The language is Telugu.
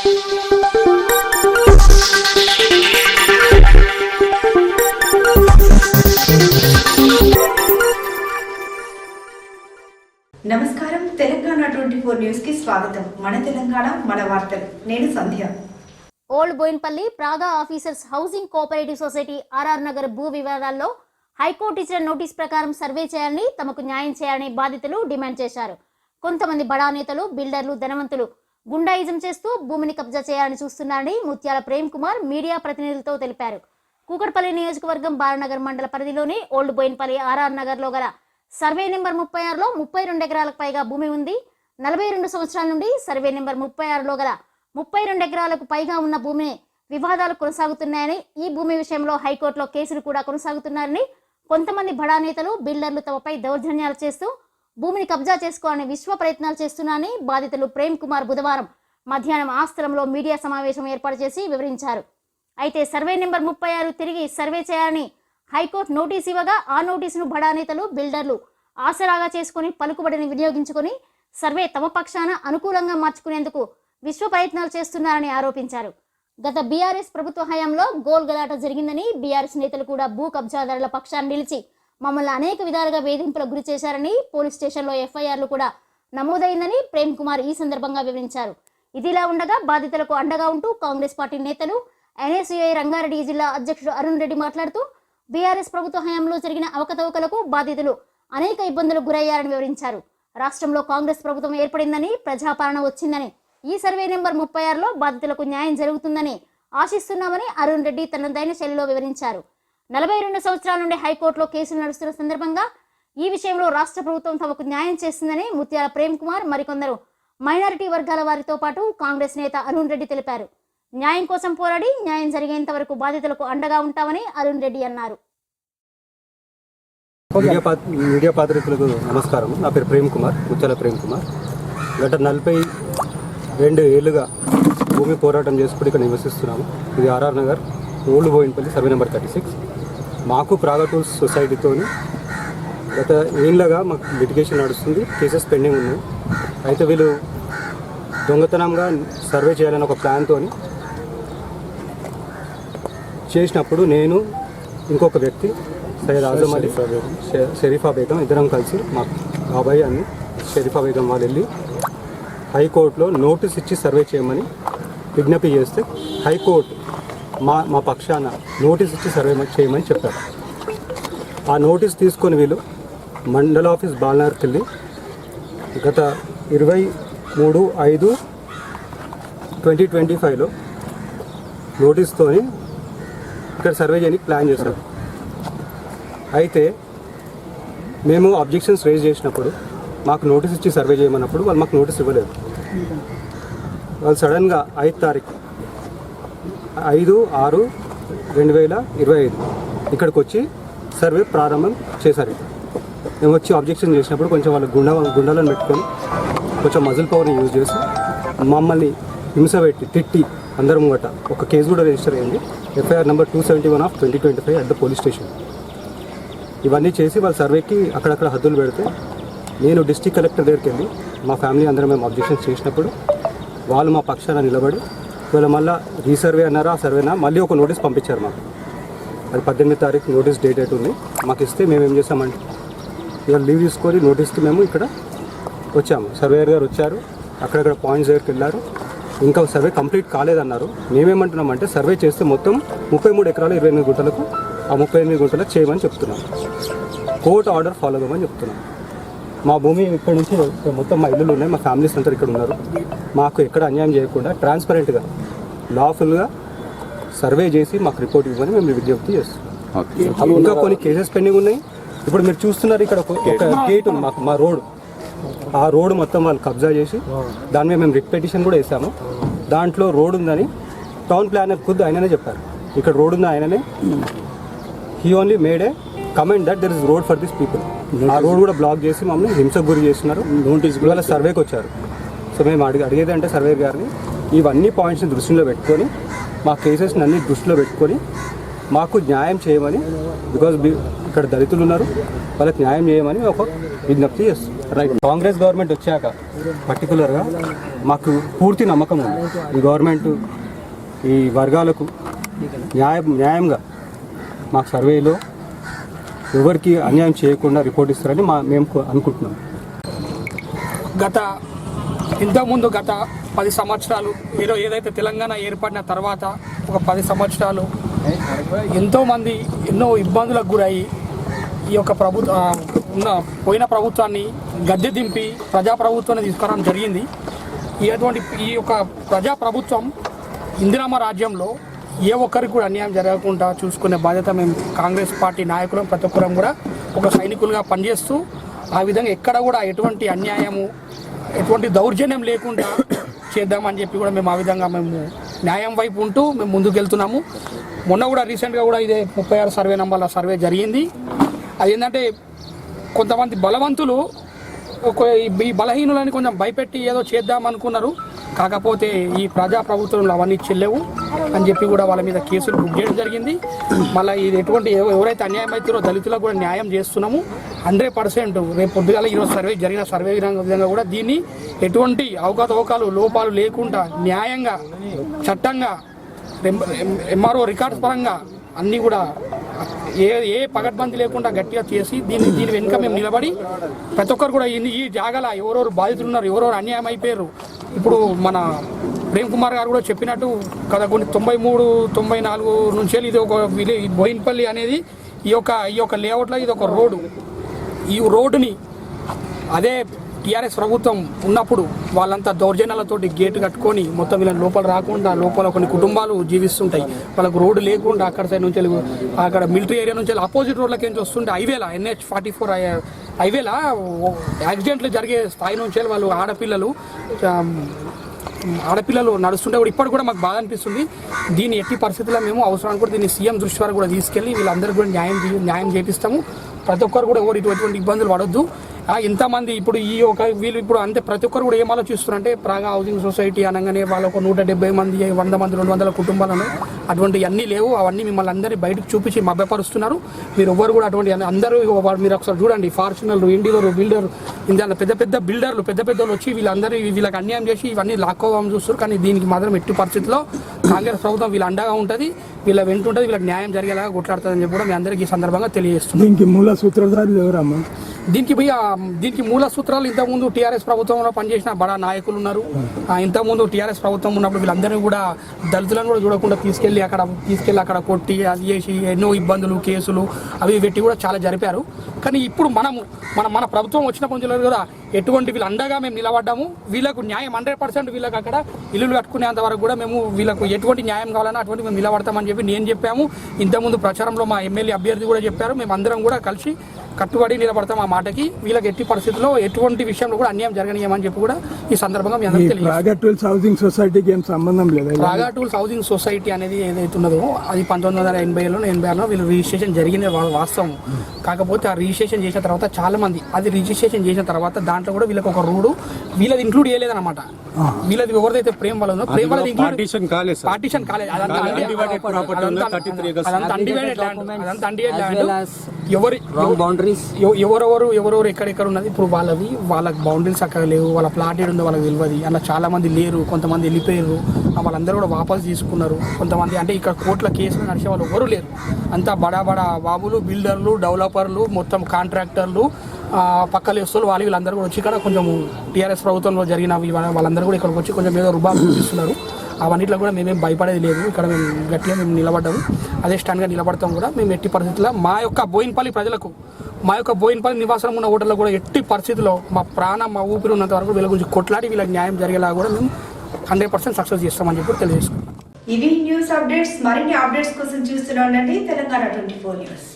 నమస్కారం. తెలంగాణ ట్వంటీ ఫోర్ న్యూస్కి స్వాగతం. మన తెలంగాణ మన వార్తలు. నేను Sandhya. Old Bowenpally Praga officers housing cooperative society RR Nagar భూ వివాదాల్లో హైకోర్టు ఇచ్చిన నోటీస్ ప్రకారం సర్వే చేయాలని తమకు న్యాయం చేయాలని బాధితులు డిమాండ్ చేశారు. కొంతమంది బడా నేతలు బిల్డర్లు ధనవంతులు గుండాయిజం చేస్తూ భూమిని కబ్జా చేయాలని చూస్తున్నారని ముత్యాల ప్రేమ్ కుమార్ మీడియా ప్రతినిధులతో తెలిపారు. కూకట్పల్లి నియోజకవర్గం బాలనగర్ మండల పరిధిలోని ఓల్డ్ బోయిన్పల్లి ఆర్ఆర్ నగర్లో గల సర్వే నెంబర్ ముప్పై ఆరులో ముప్పై రెండు ఎకరాలకు పైగా భూమి ఉంది. నలభై రెండు సంవత్సరాల నుండి సర్వే నెంబర్ ముప్పై ఆరులో గల ముప్పై రెండు ఎకరాలకు పైగా ఉన్న భూమిని వివాదాలు కొనసాగుతున్నాయని ఈ భూమి విషయంలో హైకోర్టులో కేసులు కూడా కొనసాగుతున్నారని కొంతమంది బడా నేతలు బిల్డర్లు తమపై దౌర్జన్యాలు చేస్తూ భూమిని కబ్జా చేసుకోవాలని విశ్వ ప్రయత్నాలు చేస్తున్నానని బాధితులు ప్రేమ్ కుమార్ బుధవారం మధ్యాహ్నం ఆ స్థలంలో మీడియా సమావేశం ఏర్పాటు చేసి వివరించారు. అయితే సర్వే నెంబర్ ముప్పై ఆరు తిరిగి సర్వే చేయాలని హైకోర్టు నోటీస్ ఇవ్వగా ఆ నోటీసును బడా నేతలు బిల్డర్లు ఆసరాగా చేసుకుని పలుకుబడిని వినియోగించుకొని సర్వే తమ పక్షాన అనుకూలంగా మార్చుకునేందుకు విశ్వ ప్రయత్నాలు చేస్తున్నారని ఆరోపించారు. గత బీఆర్ఎస్ ప్రభుత్వ హయాంలో గోల్ గలాట జరిగిందని బీఆర్ఎస్ నేతలు కూడా భూ కబ్జాదారుల పక్షాన్ని నిలిచి మమ్మల్ని అనేక విధాలుగా వేధింపులకు గురి చేశారని పోలీస్ స్టేషన్లో ఎఫ్ఐఆర్లు కూడా నమోదైందని ప్రేమ్ కుమార్ ఈ సందర్భంగా వివరించారు. ఇదిలా ఉండగా బాధితులకు అండగా ఉంటూ కాంగ్రెస్ పార్టీ నేతలు ఎన్ఎస్యుఐ రంగారెడ్డి జిల్లా అధ్యక్షుడు అరుణ్ రెడ్డి మాట్లాడుతూ బీఆర్ఎస్ ప్రభుత్వ హయాంలో జరిగిన అవకతవకలకు బాధితులు అనేక ఇబ్బందులకు గురయ్యారని వివరించారు. రాష్ట్రంలో కాంగ్రెస్ ప్రభుత్వం ఏర్పడిందని ప్రజాపాలన వచ్చిందని ఈ సర్వే నెంబర్ ముప్పై ఆరులో బాధితులకు న్యాయం జరుగుతుందని ఆశిస్తున్నామని అరుణ్ రెడ్డి తన దైన శైలిలో వివరించారు. నలభై రెండు సంవత్సరాల నుండి హైకోర్టులో కేసులు నడుస్తున్న సందర్భంగా ఈ విషయంలో రాష్ట్ర ప్రభుత్వం తమకు న్యాయం చేస్తుందని ముత్యాల ప్రేమ్ కుమార్ మరికొందరు మైనారిటీ వర్గాల వారితో పాటు కాంగ్రెస్ నేత అరుణ్ రెడ్డి తెలిపారు. న్యాయం కోసం పోరాడి న్యాయం జరిగేంత వరకు బాధితులకు అండగా ఉంటామని అరుణ్ రెడ్డి అన్నారు. మీడియా పాత్రికులకు నమస్కారం నా పేరు ప్రేమ్ కుమార్ ముత్యాల ప్రేమ్ కుమార్. గత నలభై రెండు ఏళ్ళుగా భూమి పోరాటం చేసుకుని ఇక్కడ నివసిస్తున్నాము. ఇది RR Nagar old Bowenpally survey number thirty six. మాకు ప్రాగటూల్స్ సొసైటీతో గత ఏళ్ళగా మాకు లిటిగేషన్ నడుస్తుంది కేసెస్ పెండింగ్ ఉన్నాయి. అయితే వీళ్ళు దొంగతనంగా సర్వే చేయాలని ఒక ప్లాన్తో చేసినప్పుడు నేను ఇంకొక వ్యక్తి సయ్యద్ ఆజం అలీ షరీఫా బేగం. ఇద్దరం కలిసి మా బాబాయ్ అని షరీఫా బేగం వాళ్ళు వెళ్ళి హైకోర్టులో నోటీస్ ఇచ్చి సర్వే చేయమని విజ్ఞప్తి చేస్తే హైకోర్టు మా మా పక్షాన నోటీస్ ఇచ్చి సర్వే చేయమని చెప్పారు. ఆ నోటీస్ తీసుకొని వీళ్ళు మండల ఆఫీస్ బాలనగర్కి వెళ్ళి గత ఇరవై మూడు ఐదు ట్వంటీ ట్వంటీ ఫైవ్లో నోటీస్తోని ఇక్కడ సర్వే చేయడానికి ప్లాన్ చేశారు. అయితే మేము అబ్జెక్షన్స్ రేజ్ చేసినప్పుడు మాకు నోటీస్ ఇచ్చి సర్వే చేయమన్నప్పుడు వాళ్ళు మాకు నోటీస్ ఇవ్వలేదు. వాళ్ళు సడన్గా ఐదు తారీఖు ఐదు ఆరు రెండు వేల ఇరవై ఐదు. ఇక్కడికి వచ్చి సర్వే ప్రారంభం చేశారు. మేము వచ్చి అబ్జెక్షన్ చేసినప్పుడు కొంచెం వాళ్ళ గుండ గుండాలను పెట్టుకొని కొంచెం మజిల్ పవర్ని యూజ్ చేసి మమ్మల్ని హింస పెట్టి తిట్టి అందరం గట ఒక కేసు కూడా రిజిస్టర్ అయింది. FIR number two seventy one of twenty twenty five at the police station ఇవన్నీ చేసి వాళ్ళ సర్వేకి అక్కడక్కడ హద్దులు పెడితే నేను డిస్టిక్ కలెక్టర్ దగ్గరికి వెళ్ళి మా ఫ్యామిలీ అందరం మేము అబ్జెక్షన్స్ చేసినప్పుడు వాళ్ళు మా పక్షాన నిలబడి వీళ్ళ మళ్ళీ రీసర్వే అన్నారా ఆ సర్వేనా? మళ్ళీ ఒక నోటీస్ పంపించారు మాకు. అది పద్దెనిమిది తారీఖు నోటీస్ డేట్ అయితే ఉంది. మాకు ఇస్తే మేము ఏం చేసామంటే ఇవాళ లీవ్ తీసుకొని నోటీస్కి మేము ఇక్కడ వచ్చాము. సర్వేయర్ గారు వచ్చారు. అక్కడక్కడ పాయింట్స్ దగ్గరికి వెళ్ళారు. ఇంకా సర్వే కంప్లీట్ కాలేదన్నారు. మేమేమంటున్నామంటే సర్వే చేస్తే మొత్తం ముప్పై మూడు ఎకరాలు ఇరవై ఎనిమిది గుంటలకు ఆ ముప్పై ఎనిమిది గుంటలకు చేయమని చెప్తున్నాం. కోర్ట్ ఆర్డర్ ఫాలో అవ్వమని చెప్తున్నాం. మా భూమి ఇక్కడ నుంచి మొత్తం మా ఇల్లులు ఉన్నాయి మా ఫ్యామిలీస్ అంతా ఇక్కడ ఉన్నారు. మాకు ఎక్కడ అన్యాయం చేయకుండా ట్రాన్స్పరెంట్గా లాఫుల్గా సర్వే చేసి మాకు రిపోర్ట్ ఇవ్వని మేము విజ్ఞప్తి చేస్తున్నాం. ఇంకా కొన్ని కేసెస్ పెండింగ్ ఉన్నాయి. ఇప్పుడు మీరు చూస్తున్నారు ఇక్కడ ఒక గేట్ ఉంది మాకు మా రోడ్. ఆ రోడ్ మొత్తం వాళ్ళు కబ్జా చేసి దాని మీద మేము రిట్ పిటిషన్ కూడా వేసాము. దాంట్లో రోడ్ ఉందని టౌన్ ప్లానర్ ఖుద్దు ఆయననే చెప్పారు. ఇక్కడ రోడ్ ఉంది ఆయననే he only made a comment that there is road for this people ఆ రోడ్ కూడా బ్లాక్ చేసి మమ్మల్ని హింసకు గురి చేస్తున్నారు. నోటీస్ ఇవాళ సర్వేకి వచ్చారు. సో మేము అడిగి అడిగేది అంటే సర్వే గారిని ఇవన్నీ పాయింట్స్ని దృష్టిలో పెట్టుకొని మా కేసెస్ని అన్ని దృష్టిలో పెట్టుకొని మాకు న్యాయం చేయమని బికాజ్ ఇక్కడ దళితులు ఉన్నారు వాళ్ళకి న్యాయం చేయమని ఒక విజ్ఞప్తి చేస్తాం రైట్ కాంగ్రెస్ గవర్నమెంట్ వచ్చాక పర్టికులర్గా మాకు పూర్తి నమ్మకం ఉంది. ఈ గవర్నమెంట్ ఈ వర్గాలకు న్యాయం న్యాయంగా మాకు సర్వేలో ఎవరికి అన్యాయం చేయకుండా రిపోర్ట్ ఇస్తారని మా మేము అనుకుంటున్నాం. గత ఇంతకుముందు గత పది సంవత్సరాలు ఏదో ఏదైతే తెలంగాణ ఏర్పడిన తర్వాత ఒక పది సంవత్సరాలు ఎంతోమంది ఎన్నో ఇబ్బందులకు గురయ్యి ఈ యొక్క ప్రభుత్వ ఉన్న పోయిన ప్రభుత్వాన్ని గద్దె దింపి ప్రజాప్రభుత్వాన్ని తీసుకురావడం జరిగింది. ఈ అటువంటి ఈ యొక్క ప్రజాప్రభుత్వం ఇందిరామ రాజ్యంలో ఏ ఒక్కరికి కూడా అన్యాయం జరగకుండా చూసుకునే బాధ్యత మేము కాంగ్రెస్ పార్టీ నాయకులం ప్రతి ఒక్కరం కూడా ఒక సైనికులుగా పనిచేస్తూ ఆ విధంగా ఎక్కడ కూడా ఎటువంటి అన్యాయము ఎటువంటి దౌర్జన్యం లేకుండా చేద్దామని చెప్పి కూడా మేము ఆ విధంగా మేము న్యాయం వైపు ఉంటూ మేము ముందుకు వెళ్తున్నాము మొన్న కూడా రీసెంట్గా కూడా ఇదే ముప్పై ఆరు సర్వే నంబర్ల సర్వే జరిగింది. అది ఏంటంటే కొంతమంది బలవంతులు ఒక ఈ బలహీనులని కొంచెం భయపెట్టి ఏదో చేద్దాం అనుకున్నారు. కాకపోతే ఈ ప్రజా ప్రభుత్వంలో అవన్నీ చెల్లెవు అని చెప్పి కూడా వాళ్ళ మీద కేసులు బుక్ చేయడం జరిగింది. మళ్ళీ ఇది ఎటువంటి ఎవరైతే అన్యాయం అవుతారో దళితులకు కూడా న్యాయం చేస్తున్నాము. హండ్రెడ్ పర్సెంట్ రేపు పొద్దుగాల ఈరోజు సర్వే జరిగిన సర్వే విధంగా కూడా దీన్ని ఎటువంటి అవకతవకాలు లోపాలు లేకుండా న్యాయంగా చట్టంగా ఎంఆర్ఓ రికార్డ్స్ పరంగా అన్నీ కూడా ఏ ఏ పగడ్బంది లేకుండా గట్టిగా చేసి దీన్ని దీని వెనుక మేము నిలబడి ప్రతి ఒక్కరు కూడా ఈ- ఈ జాగాల ఎవరెవరు బాధితులు ఉన్నారు ఎవరెవరు అన్యాయం అయిపోయారు ఇప్పుడు మన ప్రేమ్ కుమార్ గారు కూడా చెప్పినట్టు కదా కొన్ని తొంభై మూడు తొంభై నాలుగు నుంచే ఇది ఒక బోయిన్పల్లి అనేది ఈ యొక్క ఈ యొక్క లేఅవుట్లో ఇది ఒక రోడ్డు. ఈ రోడ్డుని అదే టీఆర్ఎస్ ప్రభుత్వం ఉన్నప్పుడు వాళ్ళంతా దౌర్జన్యాలతోటి గేటు కట్టుకొని మొత్తం వీళ్ళని లోపల రాకుండా లోపల కొన్ని కుటుంబాలు జీవిస్తుంటాయి. వాళ్ళకు రోడ్డు లేకుండా అక్కడ సైడ్ నుంచి వెళ్ళి అక్కడ మిలిటరీ ఏరియా నుంచి వెళ్ళి ఆపోజిట్ రోడ్లకి నుంచి వస్తుంటే హైవేలా ఎన్హెచ్ ఫార్టీ ఫోర్ హైవేలా? యాక్సిడెంట్లు జరిగే స్థాయి నుంచి వెళ్ళి వాళ్ళు ఆడపిల్లలు ఆడపిల్లలు నడుస్తుంటే కూడా ఇప్పటికి కూడా మాకు బాధ అనిపిస్తుంది. దీన్ని ఎట్టి పరిస్థితుల్లో మేము అవసరానికి కూడా దీన్ని సీఎం దృష్టి వరకు కూడా తీసుకెళ్ళి వీళ్ళందరికీ కూడా న్యాయం న్యాయం చేపిస్తాము. ప్రతి ఒక్కరు కూడా ఎవరు ఇటువంటి ఇబ్బందులు పడొద్దు. ఇంతమంది ఇప్పుడు ఈ ఒక వీళ్ళు ఇప్పుడు అంతే ప్రతి ఒక్కరు కూడా ఏం ఆలోచిస్తున్నారంటే ప్రాగా హౌసింగ్ సొసైటీ అనగానే వాళ్ళ ఒక నూట డెబ్బై మంది వంద మంది రెండు వందల కుటుంబాలను అటువంటి అన్నీ లేవు. అవన్నీ మిమ్మల్ని అందరినీ బయటకు చూపించి మభ్యపరుస్తున్నారు. మీరు ఎవ్వరు కూడా అటువంటి అందరూ మీరు ఒకసారి చూడండి ఫార్చునర్ ఇండిగోర్ బిల్డర్ ఇందులో పెద్ద పెద్ద బిల్డర్లు పెద్ద పెద్ద వాళ్ళు వచ్చి వీళ్ళందరూ వీళ్ళకి అన్యాయం చేసి ఇవన్నీ లాక్కోవాలని చూస్తారు కానీ దీనికి మాత్రం ఎట్టి పరిస్థితుల్లో కాంగ్రెస్ ప్రభుత్వం వీళ్ళ అండగా ఉంటుంది వీళ్ళ వెంట ఉంటుంది వీళ్ళకి న్యాయం జరిగేలాగా కొట్లాడుతుందని చెప్పి కూడా మీ అందరికీ ఈ సందర్భంగా తెలియజేస్తుంది దీనికి మూల సూత్రధారులు ఎవరమ్మా? దీనికి పోయి దీనికి మూల సూత్రాలు ఇంతకుముందు టీఆర్ఎస్ ప్రభుత్వంలో పనిచేసిన బడా నాయకులు ఉన్నారు. ఇంతకుముందు టీఆర్ఎస్ ప్రభుత్వం ఉన్నప్పుడు వీళ్ళందరినీ కూడా దళితులను కూడా చూడకుండా తీసుకెళ్ళి అక్కడ తీసుకెళ్ళి అక్కడ కొట్టి అది చేసి ఎన్నో ఇబ్బందులు కేసులు అవి పెట్టి కూడా చాలా జరిపారు. కానీ ఇప్పుడు మనము మన మన ప్రభుత్వం వచ్చినప్పటి నుంచి కూడా ఎటువంటి వీళ్ళు అండగా మేము నిలబడ్డాము. వీళ్ళకు న్యాయం హండ్రెడ్ పర్సెంట్ వీళ్ళకి అక్కడ ఇల్లులు కట్టుకునేంత వరకు కూడా మేము వీళ్ళకు ఎటువంటి న్యాయం కావాలన్నా అటువంటి మేము నిలబడతామని చెప్పి నేను చెప్పాము. ఇంతకుముందు ప్రచారంలో మా ఎమ్మెల్యే అభ్యర్థి కూడా చెప్పారు. మేము అందరం కూడా కలిసి కట్టుబడి నిలబడతాం ఆ మాటకి. వీళ్ళకి ఎట్టి పరిస్థితుల్లో ఎటువంటి విషయంలో కూడా అన్యాయం జరగనీయమని చెప్పి కూడా ఈ సందర్భంగా మీ అందరికీ తెలియదు ప్రాగట్వెల్స్ హౌసింగ్ సొసైటీకి ఏం సంబంధం లేదా? రాగా టూల్స్ హౌసింగ్ సొసైటీ అనేది ఏదైతే ఉన్నదో అది పంతొమ్మిది వందల ఎనభైలో ఎనభై ఆరులో వీళ్ళు రిజిస్ట్రేషన్ జరిగింది వాస్తవం. కాకపోతే ఆ రిజిస్ట్రేషన్ చేసిన తర్వాత చాలా మంది అది రిజిస్ట్రేషన్ చేసిన తర్వాత దాంట్లో కూడా వీళ్ళకి ఒక రూడు వీళ్ళది ఇంక్లూడ్ చేయలేదన్నమాట. వీళ్ళది ఎవరిదైతే ప్రేమ వాళ్ళ ఉందో ప్రేమ వాళ్ళది పార్టీషన్ కాలేదు సార్. పార్టీషన్ కాలేదు. అదంతా కాలేదు. undivided Undivided property ఉంది, అదంతా- 33 acres. అదంతా ఎవరి. ఎవ- ఎవరెవరు ఎవరెవరు ఎక్కడెక్కడ ఉన్నది? ఇప్పుడు వాళ్ళవి వాళ్ళకి బౌండరీస్ అక్కడ లేవు వాళ్ళ ప్లాట్ ఏడు ఉందో వాళ్ళకి తెలియదు అలా చాలా మంది లేరు కొంతమంది వెళ్ళిపోయారు వాళ్ళందరూ కూడా వాపస్ తీసుకున్నారు. కొంతమంది అంటే ఇక్కడ కోర్టుల కేసులు నడిచే వాళ్ళు ఎవరు లేరు. అంతా బడా బడా బాబులు బిల్డర్లు డెవలపర్లు మొత్తం కాంట్రాక్టర్లు పక్కల వస్తువులు వాళ్ళు వీళ్ళందరూ కూడా వచ్చి ఇక్కడ కొంచెం టీఆర్ఎస్ ప్రభుత్వంలో జరిగిన వాళ్ళ- వాళ్ళందరూ కూడా ఇక్కడికి వచ్చి కొంచెం ఏదో రుబాబు చూపిస్తున్నారు అవన్నిట్లో కూడా మేమేం భయపడేది లేదు. ఇక్కడ మేము గట్టిగా మేము నిలబడ్డాము. అదే స్టాండ్గా నిలబడతాం కూడా. మేము ఎట్టి పరిస్థితుల్లో మా యొక్క బోయిన్పల్లి ప్రజలకు మా యొక్క బోయిన్పల్లి నివాసం ఉన్న ఓటర్లు కూడా ఎట్టి పరిస్థితుల్లో మా ప్రాణం మా ఊపిరి ఉన్నంత వరకు వీళ్ళ గురించి కొట్లాడి వీళ్ళకి న్యాయం జరిగేలా కూడా మేము హండ్రెడ్ పర్సెంట్ సక్సెస్ చేస్తామని చెప్పి తెలియజేసుకున్నాం ఇవి న్యూస్ అప్డేట్స్. మరిన్ని అప్డేట్స్ కోసం చూస్తూనే ఉండండి. Telangana twenty four news.